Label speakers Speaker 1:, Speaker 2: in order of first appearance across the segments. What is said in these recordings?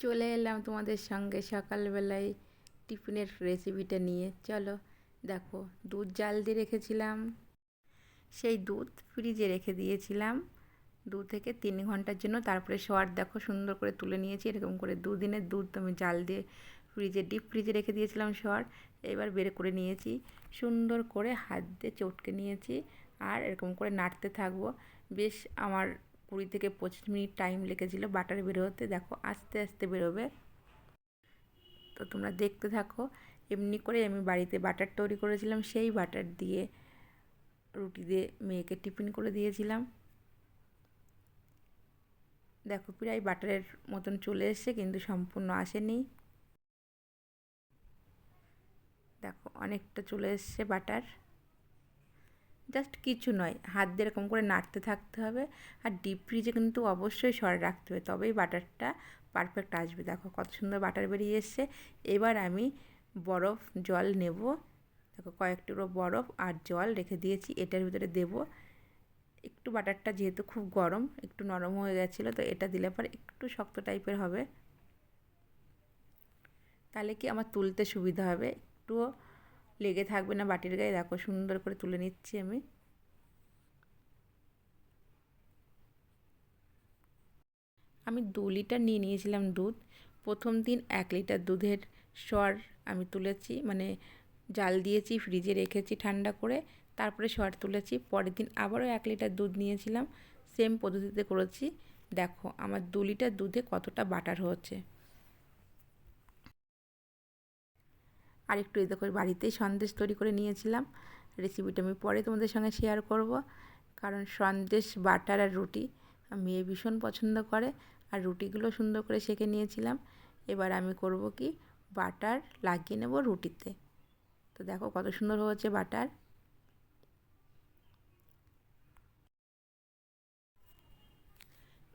Speaker 1: চলে এলাম তোমাদের সঙ্গে সকালবেলায় টিফিনের রেসিপিটা নিয়ে। চলো, দেখো, দুধ জাল দিয়ে রেখেছিলাম। সেই দুধ ফ্রিজে রেখে দিয়েছিলাম। দু থেকে তিন ঘণ্টার জন্য তারপরে সোয়ার দেখো সুন্দর করে তুলে নিয়েছি। এরকম করে দুদিনের দুধ আমি জাল দিয়ে ফ্রিজে ডিপ ফ্রিজে রেখে দিয়েছিলাম সোয়ার। এবার বের করে নিয়েছি। সুন্দর করে হাত দিয়ে চটকে নিয়েছি। আর এরকম করে নাড়তে থাকব। বেশ আমার কুড়ি থেকে পঁচিশ মিনিট টাইম লেগেছিলো বাটার বেরোতে। দেখো আস্তে আস্তে বেরোবে। তো তোমরা দেখতে থাকো। এমনি করে আমি বাড়িতে বাটার তৈরি করেছিলাম, সেই বাটার দিয়ে রুটি দিয়ে মেয়েকে টিফিন করে দিয়েছিলাম। দেখো প্রায় বাটারের মতন চলে এসছে, কিন্তু সম্পূর্ণ আসেনি। দেখো অনেকটা চলে এসছে বাটার। জাস্ট কিছু নয়, হাত দিয়ে এরকম করে নাড়তে থাকতে হবে আর ডিপ ফ্রিজে কিন্তু অবশ্যই সরে রাখতে হবে, তবেই বাটারটা পারফেক্ট আসবে। দেখো কত সুন্দর বাটার বেরিয়ে এসছে। এবার আমি বরফ, জল নেব। দেখো কয়েকটুকরো বরফ আর জল রেখে দিয়েছি, এটার ভিতরে দেব। একটু বাটারটা যেহেতু খুব গরম, একটু নরম হয়ে গেছিল, তো এটা দিলে পর একটু শক্ত টাইপের হবে। তাহলে কি আমার তুলতে সুবিধা হবে? একটুও লেগে থাকবে না বাটির গায়ে। দেখো, সুন্দর করে তুলে নিচ্ছি আমি। আমি দু লিটার নিয়ে নিয়েছিলাম দুধ। প্রথম দিন এক লিটার দুধের স্বর আমি তুলেছি মানে জাল দিয়েছি, ফ্রিজে রেখেছি ঠান্ডা করে, তারপরে স্বর তুলেছি। পরের দিন আবারও এক লিটার দুধ নিয়েছিলাম। সেম পদ্ধতিতে করেছি। দেখো, আমার দু লিটার দুধে কতটা বাটার হচ্ছে। আর একটু এই দেখো বাড়িতেই সন্দেশ তৈরি করে নিয়েছিলাম। রেসিপিটা আমি পরে তোমাদের সঙ্গে শেয়ার করব। কারণ সন্দেশ, বাটার আর রুটি মেয়ে ভীষণ পছন্দ করে আর রুটিগুলো সুন্দর করে সেঁকে নিয়েছিলাম। এবার আমি করব কি? বাটার লাগিয়ে নেব রুটিতে। তো দেখো কত সুন্দর হয়েছে বাটার।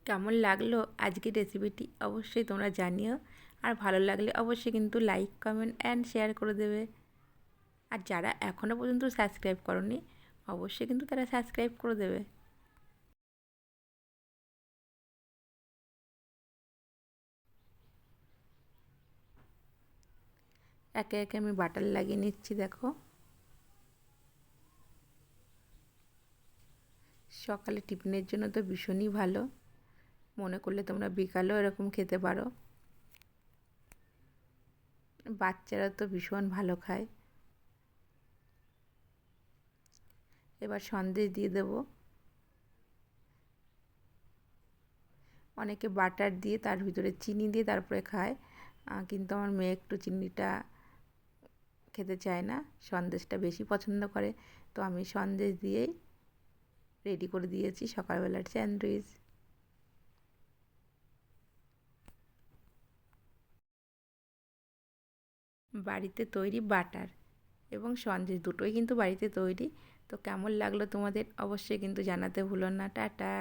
Speaker 1: কেমন লাগল আজকের রেসিপিটি অবশ্যই তোমরা জানিও। আর ভালো লাগলে অবশ্যই কিন্তু লাইক কমেন্ট অ্যান্ড শেয়ার করে দেবে। আর যারা এখনও পর্যন্ত সাবস্ক্রাইব করনি, অবশ্যই কিন্তু তারা সাবস্ক্রাইব করে দেবে। একে একে আমি বাটার লাগিয়ে নিচ্ছি, দেখো। সকালে টিফিনের জন্য তো ভীষণই ভালো। মনে করলে তোমরা বিকালেও এরকম খেতে পারো। বাচ্চারা তো ভীষণ ভালো খায়। এবার সন্দেশ দিয়ে দেব। অনেকে বাটার দিয়ে তার ভিতরে চিনি দিয়ে তারপরে খায়। কিন্তু আমার মেয়ে একটু চিনিটা খেতে চায় না, সন্দেশটা বেশি পছন্দ করে। তো আমি সন্দেশ দিয়েই রেডি করে দিয়েছি সকালবেলার স্যান্ডউইচ বাড়িতে তৈরি বাটার এবং সন্দেশ দুটোই কিন্তু বাড়িতে তৈরি। তো কেমন লাগল তোমাদের অবশ্যই কিন্তু জানাতে ভুলো না। টাটা।